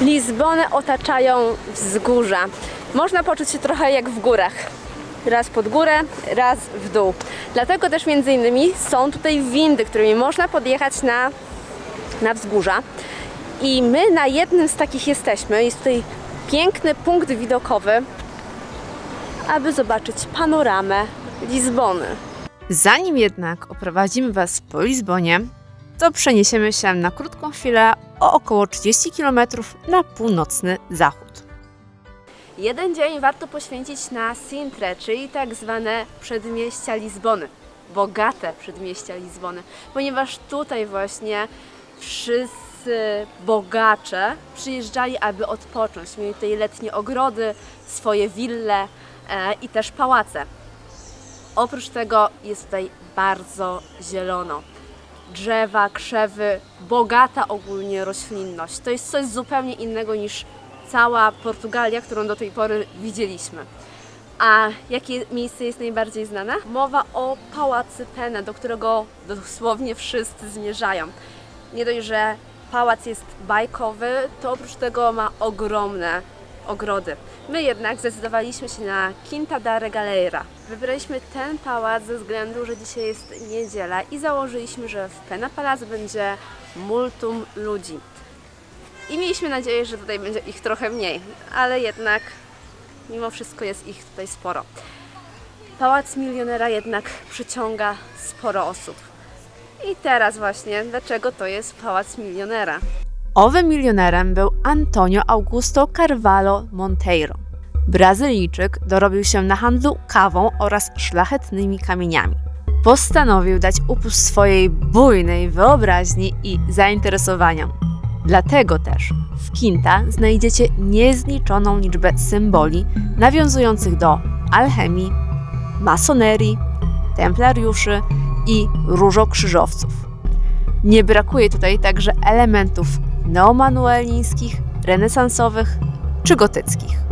Lizbonę otaczają wzgórza. Można poczuć się trochę jak w górach. Raz pod górę, raz w dół. Dlatego też między innymi są tutaj windy, którymi można podjechać na, na wzgórza. I my na jednym z takich jesteśmy. Jest tutaj piękny punkt widokowy, aby zobaczyć panoramę Lizbony. Zanim jednak oprowadzimy Was po Lizbonie, to przeniesiemy się na krótką chwilę o około 30 km na północny zachód. Jeden dzień warto poświęcić na Sintre, czyli tak zwane przedmieścia Lizbony. Bogate przedmieścia Lizbony, ponieważ tutaj właśnie wszyscy bogacze przyjeżdżali, aby odpocząć. Mieli tutaj letnie ogrody, swoje wille e, i też pałace. Oprócz tego jest tutaj bardzo zielono. Drzewa, krzewy, bogata ogólnie roślinność. To jest coś zupełnie innego niż cała Portugalia, którą do tej pory widzieliśmy. A jakie miejsce jest najbardziej znane? Mowa o Pałacy Penne, do którego dosłownie wszyscy zmierzają. Nie dość, że pałac jest bajkowy, to oprócz tego ma ogromne ogrody. My jednak zdecydowaliśmy się na Quinta da Regaleira. Wybraliśmy ten pałac ze względu, że dzisiaj jest niedziela i założyliśmy, że w Pena Palace będzie multum ludzi. I mieliśmy nadzieję, że tutaj będzie ich trochę mniej, ale jednak mimo wszystko jest ich tutaj sporo. Pałac milionera jednak przyciąga sporo osób. I teraz właśnie, dlaczego to jest pałac milionera? Owym milionerem był Antonio Augusto Carvalho Monteiro. Brazylijczyk dorobił się na handlu kawą oraz szlachetnymi kamieniami. Postanowił dać upust swojej bujnej wyobraźni i zainteresowaniom. Dlatego też w Quinta znajdziecie niezliczoną liczbę symboli nawiązujących do alchemii, masonerii, templariuszy i różokrzyżowców. Nie brakuje tutaj także elementów neomanuelińskich, renesansowych czy gotyckich.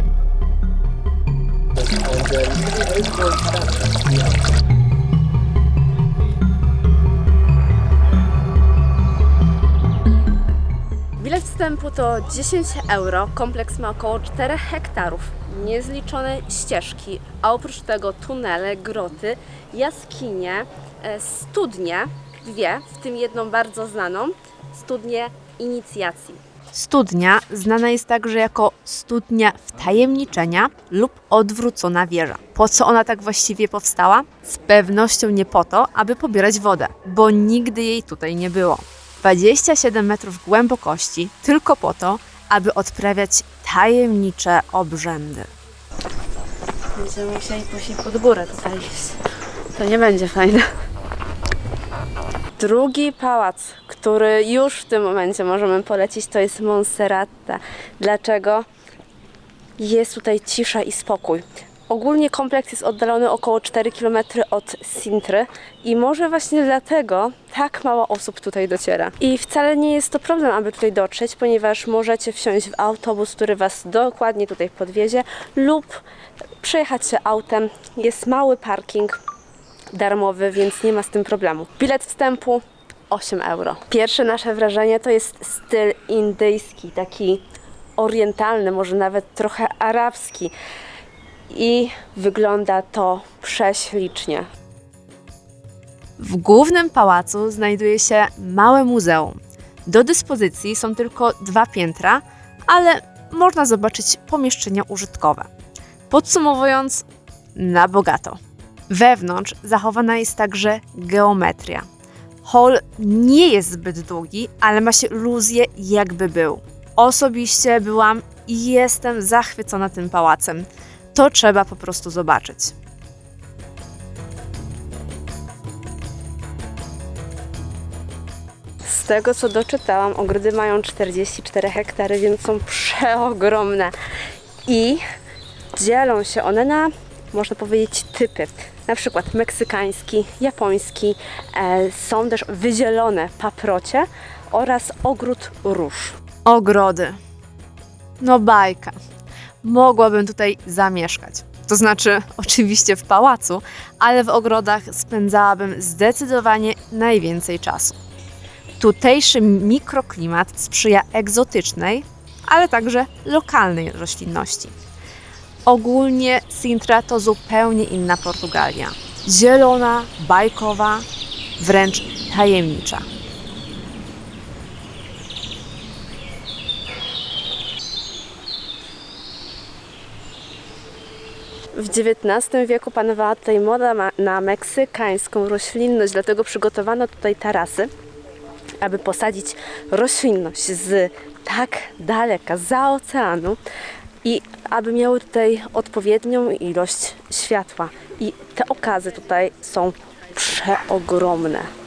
Bilet wstępu to 10 euro. Kompleks ma około 4 hektarów. Niezliczone ścieżki, a oprócz tego tunele, groty, jaskinie, e, studnie, dwie, w tym jedną bardzo znaną, studnię inicjacji. Studnia znana jest także jako studnia wtajemniczenia lub odwrócona wieża. Po co ona tak właściwie powstała? Z pewnością nie po to, aby pobierać wodę, bo nigdy jej tutaj nie było. 27 metrów głębokości tylko po to, aby odprawiać tajemnicze obrzędy. Będziemy musieli pójść pod górę tutaj. To nie będzie fajne. Drugi pałac, który już w tym momencie możemy polecić, to jest Monserrata. Dlaczego? Jest tutaj cisza i spokój. Ogólnie kompleks jest oddalony około 4 km od Sintry i może właśnie dlatego tak mało osób tutaj dociera. I wcale nie jest to problem, aby tutaj dotrzeć, ponieważ możecie wsiąść w autobus, który Was dokładnie tutaj podwiezie lub przejechać się autem. Jest mały parking darmowy, więc nie ma z tym problemu. Bilet wstępu 8 euro. Pierwsze nasze wrażenie to jest styl indyjski, taki orientalny, może nawet trochę arabski. I wygląda to prześlicznie. W głównym pałacu znajduje się małe muzeum. Do dyspozycji są tylko dwa piętra, ale można zobaczyć pomieszczenia użytkowe. Podsumowując, na bogato. Wewnątrz zachowana jest także geometria. Hall nie jest zbyt długi, ale ma się iluzję, jakby był. Osobiście byłam i jestem zachwycona tym pałacem. To trzeba po prostu zobaczyć. Z tego co doczytałam, ogrody mają 44 hektary, więc są przeogromne. I dzielą się one na, można powiedzieć, typy. Na przykład meksykański, japoński, e, są też wyzielone paprocie oraz ogród róż. Ogrody. No bajka. Mogłabym tutaj zamieszkać. To znaczy, oczywiście w pałacu, ale w ogrodach spędzałabym zdecydowanie najwięcej czasu. Tutejszy mikroklimat sprzyja egzotycznej, ale także lokalnej roślinności. Ogólnie Sintra to zupełnie inna Portugalia. Zielona, bajkowa, wręcz tajemnicza. W XIX wieku panowała tutaj moda na meksykańską roślinność, dlatego przygotowano tutaj tarasy, aby posadzić roślinność z tak daleka, za oceanu i aby miały tutaj odpowiednią ilość światła. I te okazy tutaj są przeogromne.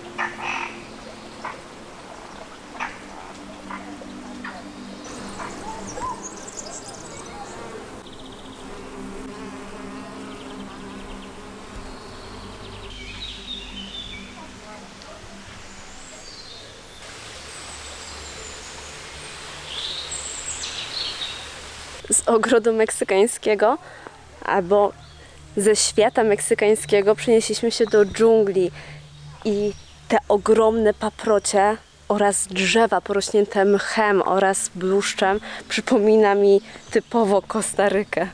Z ogrodu meksykańskiego albo ze świata meksykańskiego przenieśliśmy się do dżungli i te ogromne paprocie oraz drzewa porośnięte mchem oraz bluszczem przypomina mi typowo Kostarykę.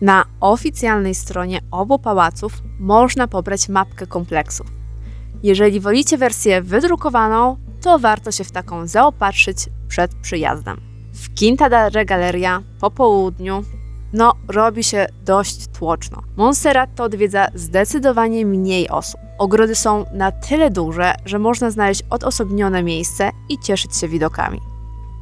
Na oficjalnej stronie obu pałaców można pobrać mapkę kompleksu. Jeżeli wolicie wersję wydrukowaną, to warto się w taką zaopatrzyć przed przyjazdem. W Quinta da Regaleria po południu no, robi się dość tłoczno. Montserrat to odwiedza zdecydowanie mniej osób. Ogrody są na tyle duże, że można znaleźć odosobnione miejsce i cieszyć się widokami.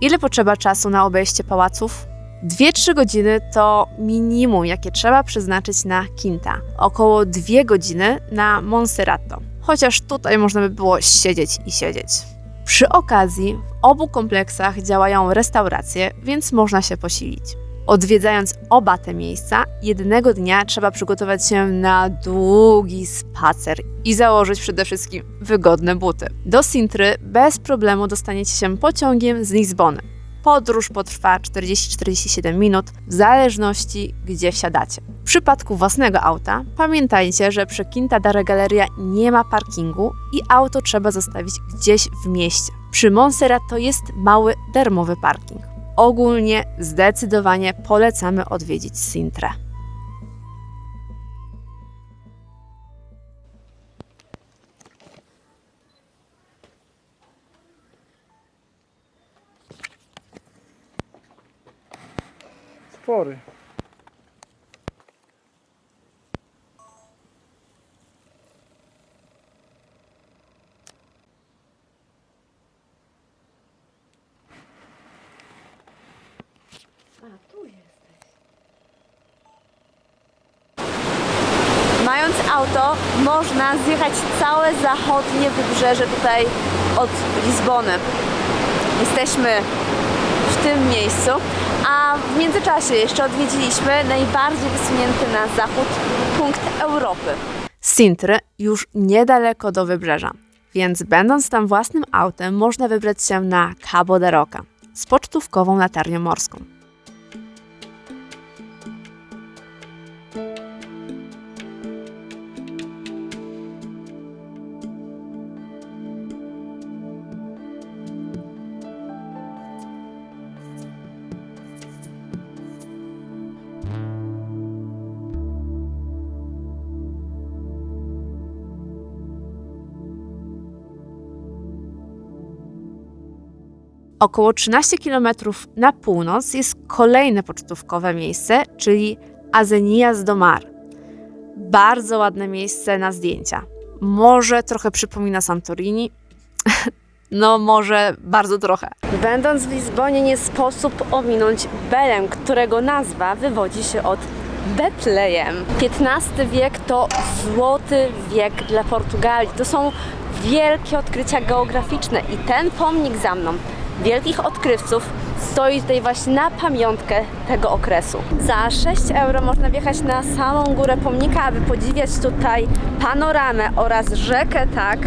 Ile potrzeba czasu na obejście pałaców? 2-3 godziny to minimum, jakie trzeba przeznaczyć na Quinta. Około 2 godziny na Monserrato. Chociaż tutaj można by było siedzieć i siedzieć. Przy okazji w obu kompleksach działają restauracje, więc można się posilić. Odwiedzając oba te miejsca, jednego dnia trzeba przygotować się na długi spacer i założyć przede wszystkim wygodne buty. Do Sintry bez problemu dostaniecie się pociągiem z Lizbony. Podróż potrwa 40-47 minut, w zależności gdzie wsiadacie. W przypadku własnego auta pamiętajcie, że przy Quinta da Regaleria nie ma parkingu i auto trzeba zostawić gdzieś w mieście. Przy Montserrat to jest mały, darmowy parking. Ogólnie zdecydowanie polecamy odwiedzić Sintrę. Spory. A, tu jesteś. Mając auto, można zjechać całe zachodnie wybrzeże tutaj od Lizbony. Jesteśmy w tym miejscu, a w międzyczasie jeszcze odwiedziliśmy najbardziej wysunięty na zachód punkt Europy. Z Sintry już niedaleko do wybrzeża, więc będąc tam własnym autem można wybrać się na Cabo de Roca z pocztówkową latarnią morską. Około 13 km na północ jest kolejne pocztówkowe miejsce, czyli Azenias do Mar. Bardzo ładne miejsce na zdjęcia. Może trochę przypomina Santorini. No, może bardzo trochę. Będąc w Lizbonie nie sposób ominąć Belem, którego nazwa wywodzi się od Betlejem. XV wiek to złoty wiek dla Portugalii. To są wielkie odkrycia geograficzne i ten pomnik za mną wielkich odkrywców stoi tutaj właśnie na pamiątkę tego okresu. Za 6 euro można wjechać na samą górę pomnika, aby podziwiać tutaj panoramę oraz rzekę tak,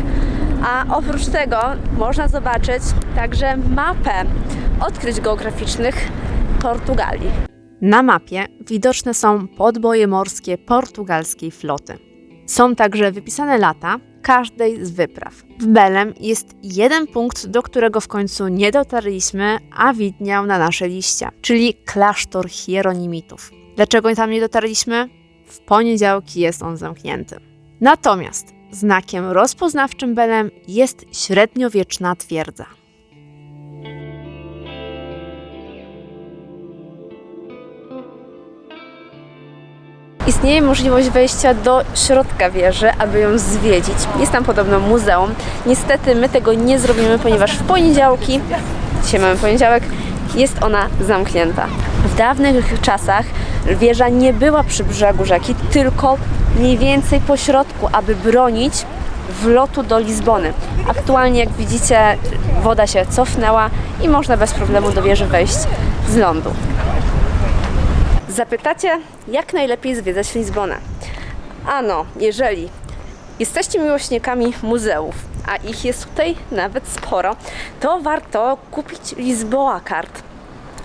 a oprócz tego można zobaczyć także mapę odkryć geograficznych Portugalii. Na mapie widoczne są podboje morskie portugalskiej floty. Są także wypisane lata, każdej z wypraw. W Belem jest jeden punkt, do którego w końcu nie dotarliśmy, a widniał na naszej liście, czyli klasztor hieronimitów. Dlaczego tam nie dotarliśmy? W poniedziałki jest on zamknięty. Natomiast znakiem rozpoznawczym Belem jest średniowieczna twierdza. Istnieje możliwość wejścia do środka wieży, aby ją zwiedzić. Jest tam podobno muzeum. Niestety my tego nie zrobimy, ponieważ w poniedziałki, dzisiaj mamy poniedziałek, jest ona zamknięta. W dawnych czasach wieża nie była przy brzegu rzeki, tylko mniej więcej po środku, aby bronić wlotu do Lizbony. Aktualnie, jak widzicie, woda się cofnęła i można bez problemu do wieży wejść z lądu. Zapytacie, jak najlepiej zwiedzać Lizbonę? Ano, jeżeli jesteście miłośnikami muzeów, a ich jest tutaj nawet sporo, to warto kupić Lisboa Card,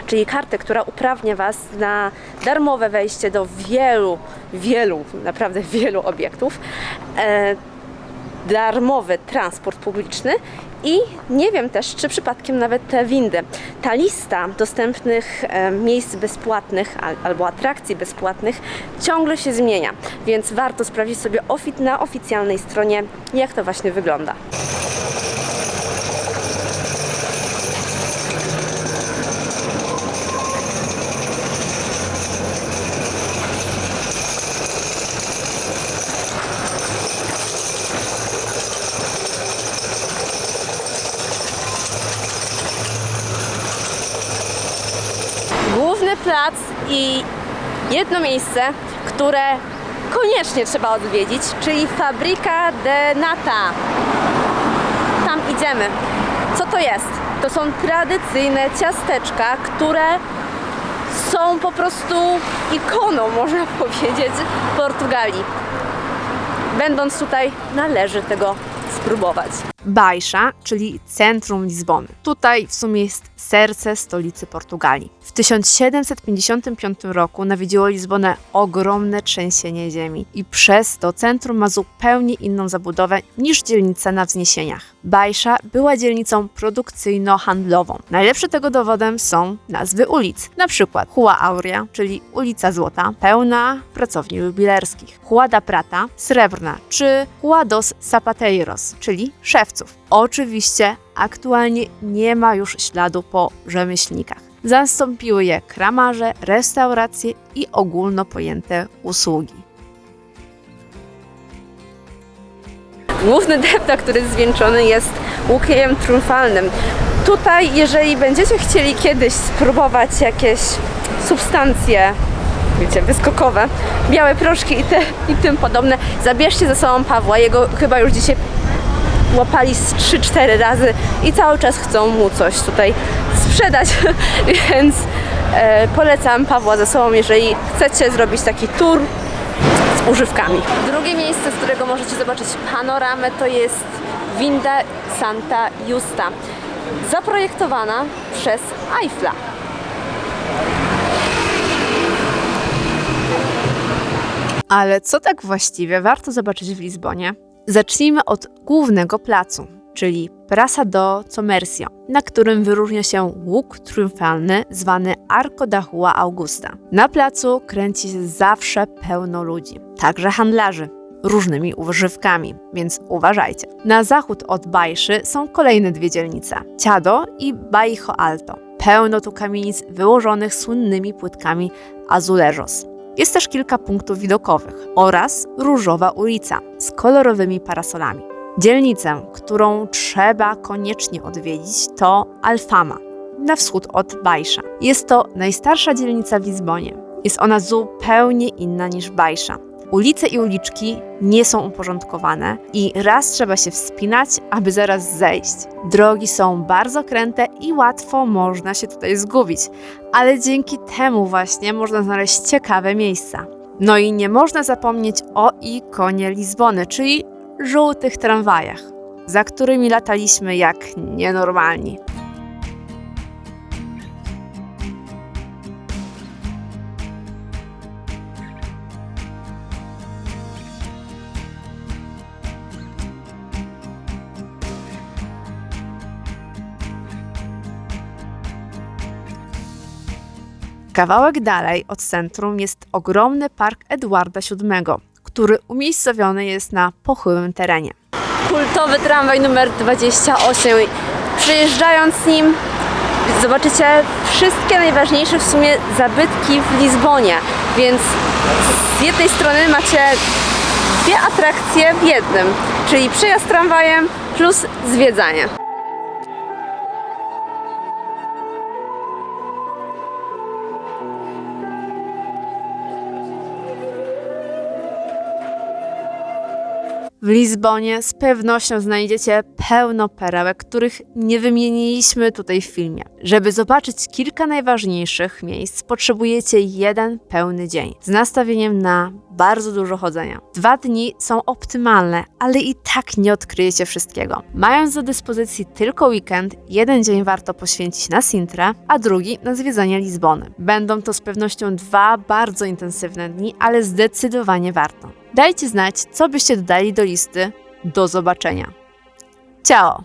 czyli kartę, która uprawnia Was na darmowe wejście do wielu, wielu, naprawdę wielu obiektów. E, darmowy transport publiczny i nie wiem też, czy przypadkiem nawet te windy. Ta lista dostępnych e, miejsc bezpłatnych al, albo atrakcji bezpłatnych ciągle się zmienia, więc warto sprawdzić sobie na oficjalnej stronie, jak to właśnie wygląda. Główny plac i jedno miejsce, które koniecznie trzeba odwiedzić, czyli Fabryka de Nata. Tam idziemy. Co to jest? To są tradycyjne ciasteczka, które są po prostu ikoną, można powiedzieć, Portugalii. Będąc tutaj, należy tego spróbować. Bajsza, czyli centrum Lizbony. Tutaj w sumie jest serce stolicy Portugalii. W 1755 roku nawiedziło Lizbonę ogromne trzęsienie ziemi i przez to centrum ma zupełnie inną zabudowę niż dzielnica na wzniesieniach. Bajsza była dzielnicą produkcyjno-handlową. Najlepsze tego dowodem są nazwy ulic, na przykład Rua Aurea, czyli ulica Złota, pełna pracowni jubilerskich, Rua da Prata, srebrna, czy Rua dos Zapateiros, czyli Oczywiście aktualnie nie ma już śladu po rzemieślnikach. Zastąpiły je kramarze, restauracje i ogólno pojęte usługi. Główny deptak, który jest zwieńczony jest łukiem triumfalnym. Tutaj, jeżeli będziecie chcieli kiedyś spróbować jakieś substancje, wiecie, wyskokowe, białe proszki i, te, i tym podobne, zabierzcie ze sobą Pawła. Jego chyba już dzisiaj łapali z 3-4 razy i cały czas chcą mu coś tutaj sprzedać, więc e, polecam Pawła ze sobą, jeżeli chcecie zrobić taki tour z używkami. Drugie miejsce, z którego możecie zobaczyć panoramę, to jest Winda Santa Justa, zaprojektowana przez Eiffla. Ale co tak właściwie warto zobaczyć w Lizbonie? Zacznijmy od głównego placu, czyli Praça do Comercio, na którym wyróżnia się łuk triumfalny zwany Arco da Rua Augusta. Na placu kręci się zawsze pełno ludzi, także handlarzy, różnymi używkami, więc uważajcie. Na zachód od Bajszy są kolejne dwie dzielnice, Ciado i Bairro Alto. Pełno tu kamienic wyłożonych słynnymi płytkami azulejos. Jest też kilka punktów widokowych oraz różowa ulica z kolorowymi parasolami. Dzielnicę, którą trzeba koniecznie odwiedzić, to Alfama, na wschód od Bajsza. Jest to najstarsza dzielnica w Lizbonie. Jest ona zupełnie inna niż Bajsza. Ulice i uliczki nie są uporządkowane i raz trzeba się wspinać, aby zaraz zejść. Drogi są bardzo kręte i łatwo można się tutaj zgubić, ale dzięki temu właśnie można znaleźć ciekawe miejsca. No i nie można zapomnieć o ikonie Lizbony, czyli żółtych tramwajach, za którymi lataliśmy jak nienormalni. Kawałek dalej od centrum jest ogromny park Edwarda VII, który umiejscowiony jest na pochyłym terenie. kultowy tramwaj numer 28. Przejeżdżając nim zobaczycie wszystkie najważniejsze w sumie zabytki w Lizbonie, więc z jednej strony macie dwie atrakcje w jednym, czyli przejazd tramwajem plus zwiedzanie. W Lizbonie z pewnością znajdziecie pełno perełek, których nie wymieniliśmy tutaj w filmie. Żeby zobaczyć kilka najważniejszych miejsc, potrzebujecie jeden pełny dzień z nastawieniem na bardzo dużo chodzenia. Dwa dni są optymalne, ale i tak nie odkryjecie wszystkiego. Mając do dyspozycji tylko weekend, jeden dzień warto poświęcić na Sintrę, a drugi na zwiedzanie Lizbony. Będą to z pewnością dwa bardzo intensywne dni, ale zdecydowanie warto. Dajcie znać, co byście dodali do listy. Do zobaczenia. Ciao!